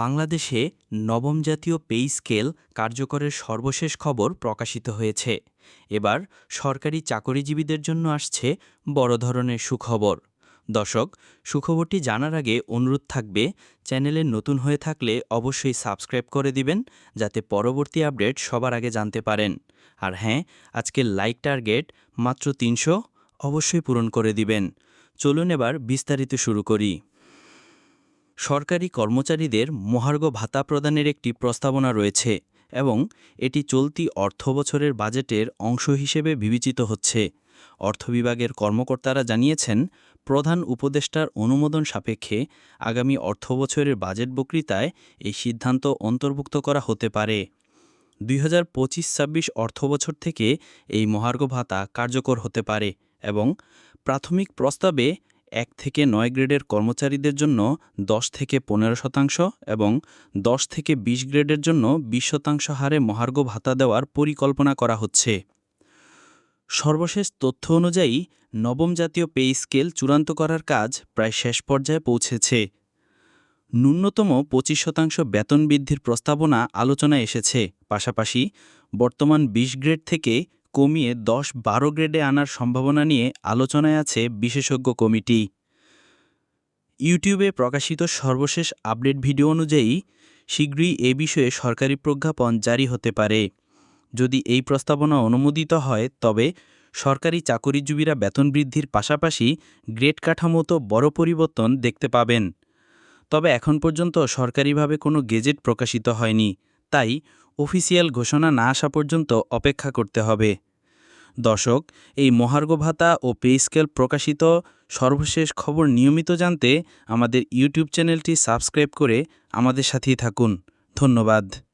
বাংলাদেশে নবম জাতীয় পে স্কেল কার্যকরের সর্বশেষ খবর প্রকাশিত হয়েছে। এবার সরকারি চাকরিজীবীদের জন্য আসছে বড় ধরনের সুখবর। দর্শক, সুখবরটি জানার আগে অনুরোধ থাকবে, চ্যানেলে নতুন হয়ে থাকলে অবশ্যই সাবস্ক্রাইব করে দিবেন, যাতে পরবর্তী আপডেট সবার আগে জানতে পারেন। আর হ্যাঁ আজকের লাইক টার্গেট মাত্র তিনশো, অবশ্যই পূরণ করে দিবেন। চলুন এবার বিস্তারিত শুরু করি। সরকারি কর্মচারীদের মহার্ঘ ভাতা প্রদানের একটি প্রস্তাবনা রয়েছে এবং এটি চলতি অর্থবছরের বাজেটের অংশ হিসেবে বিবেচিত হচ্ছে। অর্থ বিভাগের কর্মকর্তারা জানিয়েছেন, প্রধান উপদেষ্টার অনুমোদন সাপেক্ষে আগামী অর্থবছরের বাজেট বক্তৃতায় এই সিদ্ধান্ত অন্তর্ভুক্ত করা হতে পারে। দুই হাজার পঁচিশ ছাব্বিশ অর্থবছর থেকে এই মহার্ঘ ভাতা কার্যকর হতে পারে এবং প্রাথমিক প্রস্তাবে এক থেকে নয় গ্রেডের কর্মচারীদের জন্য দশ থেকে পনেরো শতাংশ এবং দশ থেকে ২০ গ্রেডের জন্য ২০ শতাংশ হারে মহার্ঘ ভাতা দেওয়ার পরিকল্পনা করা হচ্ছে। সর্বশেষ তথ্য অনুযায়ী, নবম জাতীয় পে স্কেল চূড়ান্ত করার কাজ প্রায় শেষ পর্যায়ে পৌঁছেছে। ন্যূনতম পঁচিশ শতাংশ বেতন বৃদ্ধির প্রস্তাবনা আলোচনায় এসেছে। পাশাপাশি বর্তমান ২০ গ্রেড থেকে কমিয়ে দশ বারো গ্রেডে আনার সম্ভাবনা নিয়ে আলোচনায় আছে বিশেষজ্ঞ কমিটি। ইউটিউবে প্রকাশিত সর্বশেষ আপডেট ভিডিও অনুযায়ী, শীঘ্রই এ বিষয়ে সরকারি প্রজ্ঞাপন জারি হতে পারে। যদি এই প্রস্তাবনা অনুমোদিত হয়, তবে সরকারি চাকরিজীবীরা বেতন বৃদ্ধির পাশাপাশি গ্রেড কাঠামোতো বড় পরিবর্তন দেখতে পাবেন। তবে এখন পর্যন্ত সরকারিভাবে কোনো গেজেট প্রকাশিত হয়নি, তাই অফিসিয়াল ঘোষণা না আসা পর্যন্ত অপেক্ষা করতে হবে। দর্শক, এই মহার্ঘ ভাতা ও পে স্কেল প্রকাশিত সর্বশেষ খবর নিয়মিত জানতে আমাদের ইউটিউব চ্যানেলটি সাবস্ক্রাইব করে আমাদের সাথেই থাকুন। ধন্যবাদ।